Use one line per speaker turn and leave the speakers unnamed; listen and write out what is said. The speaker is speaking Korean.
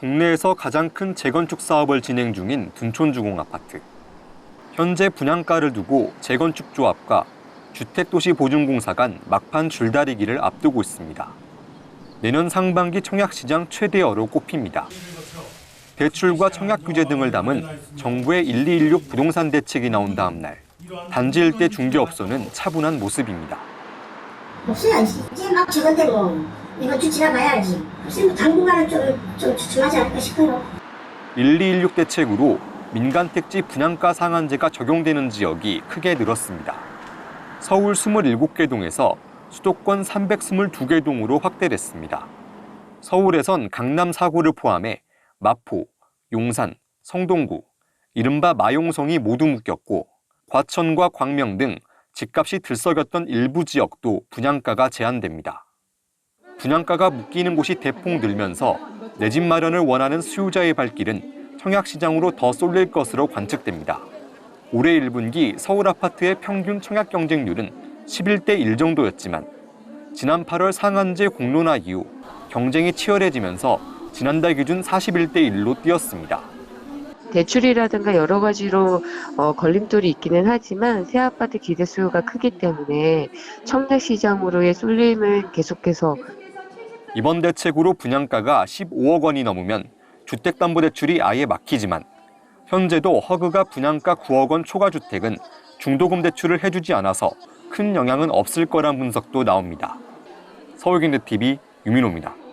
국내에서 가장 큰 재건축 사업을 진행 중인 둔촌주공 아파트. 현재 분양가를 두고 재건축 조합과 주택도시보증공사 간 막판 줄다리기를 앞두고 있습니다. 내년 상반기 청약시장 최대어로 꼽힙니다. 대출과 청약 규제 등을 담은 정부의 1216 부동산 대책이 나온 다음 날 단지 일대 중개업소는 차분한 모습입니다.
없어야지. 이제 막 적은되고 이번 주 지나가야지. 글쎄 뭐 당분간은 좀, 좀 주춤하지 않을까 싶어요.
1216 대책으로 민간 택지 분양가 상한제가 적용되는 지역이 크게 늘었습니다. 서울 27개 동에서 수도권 322개 동으로 확대됐습니다. 서울에선 강남 4구를 포함해 마포, 용산, 성동구, 이른바 마용성이 모두 묶였고 과천과 광명 등 집값이 들썩였던 일부 지역도 분양가가 제한됩니다. 분양가가 묶이는 곳이 대폭 늘면서 내 집 마련을 원하는 수요자의 발길은 청약시장으로 더 쏠릴 것으로 관측됩니다. 올해 1분기 서울 아파트의 평균 청약 경쟁률은 11대 1 정도였지만 지난 8월 상한제 공론화 이후 경쟁이 치열해지면서 지난달 기준 41대 1로 뛰었습니다.
대출이라든가 여러 가지로 어, 걸림돌이 있기는 하지만 새 아파트 기대 수요가 크기 때문에 청약 시장으로의 쏠림을 계속해서
이번 대책으로 분양가가 15억 원이 넘으면 주택담보대출이 아예 막히지만 현재도 허그가 분양가 9억 원 초과 주택은 중도금 대출을 해주지 않아서 큰 영향은 없을 거란 분석도 나옵니다. 서울경제TV 유민호입니다.